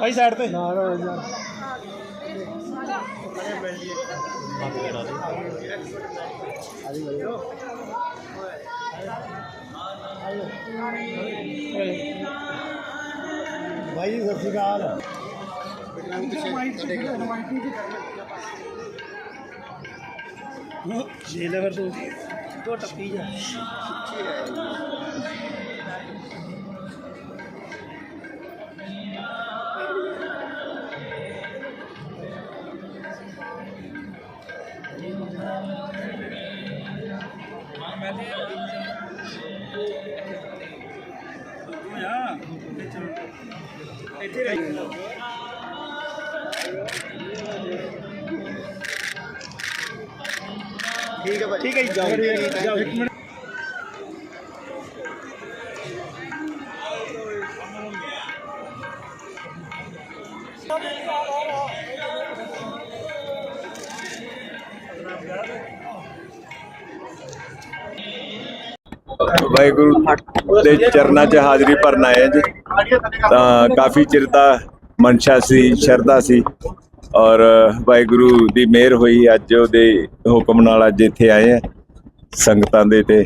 भाई साइड पे। ना रहो यार भाई सत श्रीकाल झेल अगर तो टप्पी जा ਤੂੰ ਟੱਪੀ ਜਾ ਠੀਕ ਹੈ ਭਾਈ ਠੀਕ ਹੈ ਜੀ ਜਾਓ ਵਾਹਿਗੁਰੂ ਦੇ ਚਰਨਾਂ 'ਚ ਹਾਜ਼ਰੀ ਭਰਨ ਆਏ ਜੀ। ਤਾਂ ਕਾਫੀ ਚਿਰ ਦਾ ਮਨਸ਼ਾ ਸੀ, ਸ਼ਰਧਾ ਸੀ ਔਰ ਵਾਹਿਗੁਰੂ ਦੀ ਮਿਹਰ ਹੋਈ, ਅੱਜ ਉਹਦੇ ਹੁਕਮ ਨਾਲ ਅੱਜ ਇੱਥੇ ਆਏ ਹਾਂ ਸੰਗਤਾਂ ਦੇ ਤੇ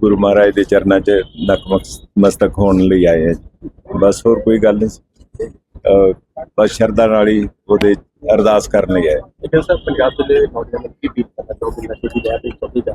ਗੁਰੂ ਮਹਾਰਾਜ ਦੇ ਚਰਨਾਂ 'ਚ ਨਕਮਕ ਮਸਤਕ ਹੋਣ ਲਈ ਆਏ ਹਾਂ ਬਸ ਹੋਰ ਕੋਈ ਗੱਲ ਨਹੀਂ। ਬਸ ਸ਼ਰਧਾ ਨਾਲ ਹੀ ਉਹਦੇ ਅਰਦਾਸ ਕਰਨ ਲਈ ਆਏ ਸਰ, ਪੰਜਾਬ ਦੇ ਨੌਜਵਾਨ ਕੀ ਬੀਤ ਕਰਨਾ ਚਾਹੁੰਦੇ ਨਸ਼ੇ ਦੀ ਲੈ ਤੇ ਚੌਕੀ ਦਾ?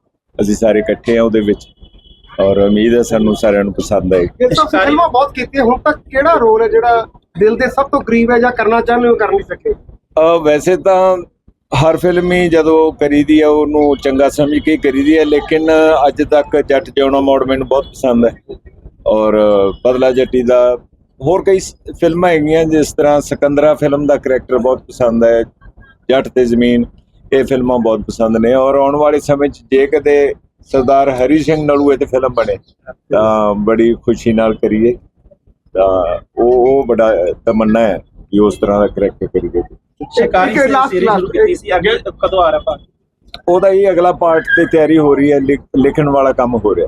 ਅਸੀਂ ਸਾਰੇ ਇਕੱਠੇ ਆ ਉਹਦੇ ਵਿੱਚ। ਔਰ ਉਮੀਦ ਹੈ ਸਾਨੂੰ ਸਾਰਿਆਂ ਨੂੰ ਪਸੰਦ ਆਏਗੀ। ਇਹ ਸਭ ਫਿਲਮਾਂ ਬਹੁਤ ਕੀਤੀਆਂ ਹੁਣ ਤੱਕ ਕਿਹੜਾ ਰੋਲ ਹੈ ਜਿਹੜਾ ਦਿਲ ਦੇ ਸਭ ਤੋਂ ਕਰੀਬ ਹੈ ਜਾਂ ਕਰਨਾ ਚਾਹੁੰਦੇ ਹੋ ਕਰ ਨਹੀਂ ਸਕੇ? ਅ ਵੈਸੇ ਤਾਂ ਹਰ ਫਿਲਮ ਹੀ ਜਦੋਂ ਕਰੀਦੀ ਹੈ ਉਹਨੂੰ ਚੰਗਾ ਸਮਝ ਕੇ ਕਰੀਦੀ ਹੈ ਲੇਕਿਨ ਅੱਜ ਤੱਕ ਜੱਟ ਜਿਉਣਾ ਮੋੜ ਮੈਨੂੰ ਬਹੁਤ ਪਸੰਦ ਹੈ। ਔਰ ਬਦਲਾ ਜੱਟੀ ਦਾ ਹੋਰ ਕਈ ਸ- ਫਿਲਮਾਂ ਹੈਗੀਆਂ ਜਿਸ ਤਰ੍ਹਾਂ ਸਿਕੰਦਰਾ ਫਿਲਮ ਦਾ ਕਰੈਕਟਰ ਬਹੁਤ ਪਸੰਦ ਹੈ ਜੱਟ ਤੇ ਜ਼ਮੀਨ। ਇਹ ਫਿਲਮਾਂ ਬਹੁਤ ਪਸੰਦ ਨੇ ਔਰ ਆਉਣ ਵਾਲੇ ਸਮੇਂ 'ਚ ਜੇ ਕਦੇ ਸਰਦਾਰ ਹਰੀ ਸਿੰਘ ਨਲੂਏ ਤੇ ਫਿਲਮ ਬਣੇ ਤਾਂ ਬੜੀ ਖੁਸ਼ੀ ਨਾਲ ਕਰੀਏ। ਤਾਂ ਉਹ ਉਹ ਬੜਾ ਤਮੰਨਾ ਹੈ ਕਿ ਉਸ ਤਰ੍ਹਾਂ ਦਾ ਕਰੈਕਟਰ ਕਰੀਏ ਸ਼ਿਕਾਰੀ ਸੀਰੀਜ਼ ਸ਼ੁਰੂ last, ਕੀਤੀ ਸੀ? ਅੱਗੇ ਕਦੋਂ ਆ ਰਿਹਾ ਉਹਦਾ ਹੀ ਅਗਲਾ ਪਾਰਟ ਤੇ ਤਿਆਰੀ ਹੋ ਰਹੀ ਹੈ ਲਿਖ- ਲਿਖਣ ਵਾਲਾ ਕੰਮ ਹੋ ਰਿਹਾ।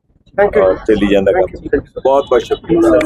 ਥੈਂਕ ਯੂ ਚੱਲੀ ਜਾਂਦਾ ਕੰਮ। ਬਹੁਤ ਬਹੁਤ ਸ਼ੁਕਰੀਆ।